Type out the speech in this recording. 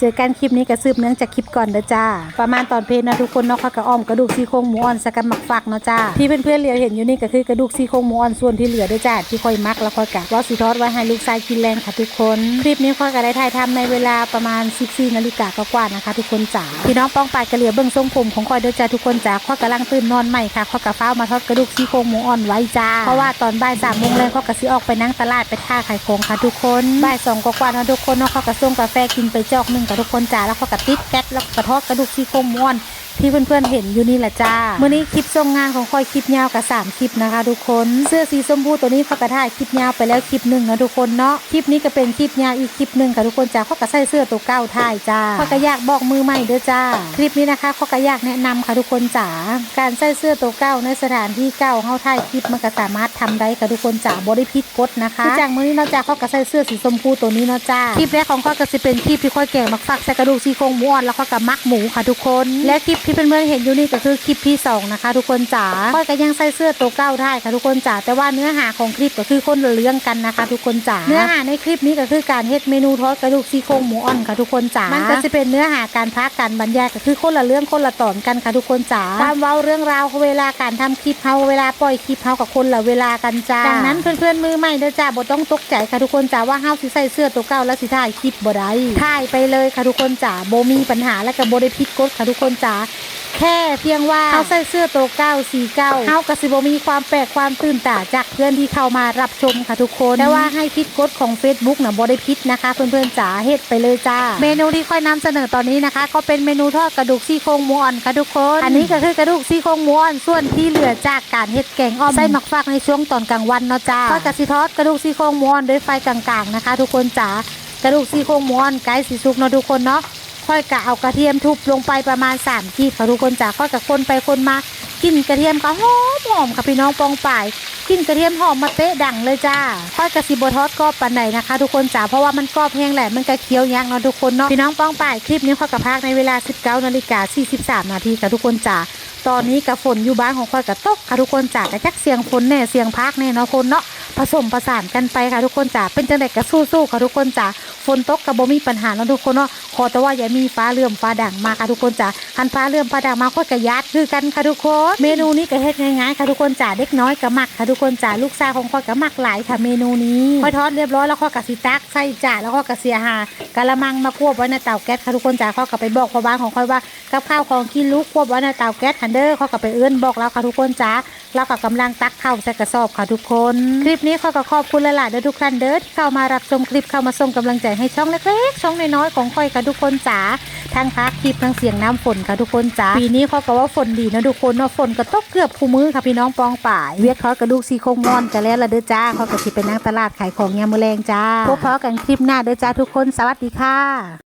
เจอกันคลิปนี้ก็สืบเนื่องจากคลิปก่อนเด้อจ้า ประมาณตอนเพลนะทุกคนเนาะค่ะกระอ้อมกระดูกซี่โครงหมูอ่อนสกันหมักฝักเนาะจ้าที่เพื่อนๆเหลียวเห็นอยู่นี่ก็คือกระดูกซี่โครงหมูอ่อนส่วนที่เหลือเด้อจ้าที่ค่อยมักแล้วค่อยกะว่าสิทอดไว้ให้ลูกชายกินแรงค่ะทุกคน คลิปนี้ค่อยก็ได้ถ่ายทำในเวลาประมาณ 14นาฬิกากว่าๆนะคะ ทุกคนจ๋าพี่น้องป้องปายกระเหลียวเบื้องทรงผมของค่อยเด้อจ้าทุกคนจ๋าค่อยกำลังตื่นนอนใหม่ค่ะค่อยกะฟ้ามาทอดกระดูกซี่โครงหมูอ่อนไว้จ้าเพราะว่าตอนบ่ายสามโมงแรงค่อยกะสิออกไปนั่งตลาดไปท่าขายของค่ะทุกคนบ่ายสองกว่าๆนะทุกคนเนาะค่อยกะส่งกาแฟกินไปจอกหนึงกับทุกคนจ๋าแล้วค่อยกะติดแก๊สแล้วก็ทอดกระดูกซี่โครงมูอ่อนที่เพื่อนๆเห็นอยู่นี่แหละจ้าเมื่อนี้คลิปส่งงานของคอยคลิปยาวกับสามคลิปนะคะ ทุกคน เสื้อสีส้มพูตัวนี้เขากระถ่ายคลิปยาวไปแล้วคลิปหนึ่งนะทุกคนเนาะ คลิปนี้ก็เป็นคลิปยาวอีกคลิปหนึ่งค่ะทุกคนจ้าเขากระใส่เสื้อตัวเก้าถ่ายจ้าเขาก็อยากบอกมือใหม่เด้อจ้า คลิปนี้นะคะเขาก็อยากแนะนำค่ะทุกคนจ๋าการใส่เสื้อตัวเก้าในสถานที่เก้าเขาถ่ายคลิปมันก็สามารถทำได้ค่ะทุกคนจ๋าบริพิษกฎนะคะจากมือนี้เนาะจ้าเขาก็ใส่เสื้อสีส้มพูตัวนี้เนาะจ้า คลิปแรกของเขาก็จะเป็นคลิปที่ค่อยแกงมักฟักใส่กระดูกซี่โครงหมูอ่อนแล้วก็กับมักหมูค่ะทุกคน และคลิปที่เพื่อนๆเห็นอยู่นี่ก็คือคลิปที่สองนะคะทุกคนจ๋าค่อยก็ยังใส่เสื้อตัวเก้าได้ค่ะทุกคนจ๋าแต่ว่าเนื้อหาของคลิปก็คือคนละเรื่องกันนะคะ ทุกคนจ๋าเนื้อหาในคลิปนี้ก็คือการเฮ็ดเมนูทอดกระดูกซี่โครงหมูอ่อนค่ะทุกคนจ๋ามันก็จะเป็นเนื้อหาการพักการบรรยายก็คือคนละเรื่องคนละตอนกันค่ะทุกคนจ๋าความเว้าเรื่องราวเวลาการทำคลิปเฮาเวลาปล่อยคลิปเฮากับคนละเวลากันจ้าดังนั้นเพื่อนๆมือใหม่เด้อจ้าบ่ต้องตกใจค่ะทุกคนจ๋าว่าเฮาสิใส่เสื้อตัวเก่าแล้วสิถ่ายคลิปบ่ได้ถ่ายไปเลยค่ะทุกคนจ๋าบ่มีปัญหาและก็บ่ได้ผิดกฎค่ะทุกคนจ๋าแค่เพียงว่าเขาใส่เสื้อตัวเก้าสีเก้าเขากระสิบมีความแปลกความตื่นตาจากเพื่อนที่เข้ามารับชมค่ะทุกคนแต่ว่าให้พิดกฎของ Facebook นะบได้พิดนะคะ เพื่อนๆจ๋าเฮ็ดไปเลยจ้า เมนูที่ค่อยนำเสนอตอนนี้นะคะ ก็เป็นเมนูทอดกระดูกซี่โครงหมูอ่อนค่ะทุกคน อันนี้ก็คือกระดูกซี่โครงหมูอ่อนส่วนที่เหลือจากการเฮ็ดแกงอ้อมใส่หมักฟักในช่วงตอนกลางวันเนาะจ้าก็กระสิทอดกระดูกซี่โครงหมูอ่อนด้วยไฟกลางๆนะคะ ทุกคนจ๋า กระดูกซี่โครงหมูอ่อนไก่สีสุกเนาะทุกคนเนาะค่อยกะเอากระเทียมทุบลงไปประมาณ3ขีดค่ะทุกคนจ้าค่อยกะคนไปคนมากินกระเทียมก็หอมหอมค่ะพี่น้องปองป่ายกินกระเทียมหอมมาเตะดังเลยจ้าค่อยกะสิบทอดกรอบปันไหนนะคะ ทุกคนจ้าเพราะว่ามันกรอบแห้งแหละมันกะเคี้ยวยักเนาะทุกคนเนาะพี่น้องปองป่ายคลิปนี้ค่อยกะพากในเวลา 19นาฬิกา43 นาทีค่ะทุกคนจ้าตอนนี้กับฝนอยู่บ้านของค่อยกะตกค่ะทุกคนจ้ากะจักเสียงฝนแน่เสียงพักแน่เนาะคนเนาะผสมผสานกันไปค่ะทุกคนจ้าเป็นจังไดกะสู้ๆค่ะทุกคนจ้าฝนตกกะบ่มีปัญหาเนาะทุกคนเนาะขอแต่ว่าอย่ามีฟ้าเลื่อมฟ้าด่างมาค่ะทุกคนจ้ะหันฟ้าเลื่อมฟ้าด่างมาค่อยกระยัดคือกันค่ะทุกคน เมนูนี้ก็เฮ็ดง่ายๆค่ะทุกคนจ้ะเด็กน้อยกะมักค่ะทุกคนจ้ะลูกชายของค่อยกะมักหลายค่ะเมนูนี้ค่อยทอดเรียบร้อยแล้วค่อยกะสิตักใส่จ้ะแล้วก็กะเสียหากะละมังมาควบไว้ในเตาแก๊สค่ะทุกคนจ้ะค่อยกะไปบอกพ่อบ้านของค่อยว่ากับข้าวของกินลูกควบไว้ในเตาแก๊สทันเดอร์ค่อยกะไปเอื้อนบอกแล้วค่ะทุกคนจ้ะเราก็กำลังตักข้าวใส่กระสอบค่ะทุกคน คลิปนี้ขอก็ขอบคุณหลายๆเด้อทุกท่านเด้อที่เข้ามารับชมคลิปเข้ามาส่งกำลังใจให้ช่องเล็กๆ ช่องน้อยๆของค่อยค่ะทุกคนจ๋าทั้งพักคลิปทั้งเสียงน้ำฝนค่ะทุกคนจ๋าปีนี้เขาก็ว่าฝนดีนะทุกคนเนาะฝนก็ตกเกือบคู่มือค่ะพี่น้องปองป่ายเวียดเขากระดูกซี่โครงงอนกันแล้วละเด้อจ้าเขาก็สิไปนั่งตลาดขายของยามมื้อแรงจ้าพบพอกันคลิปหน้าเด้อจ้าทุกคนสวัสดีค่ะ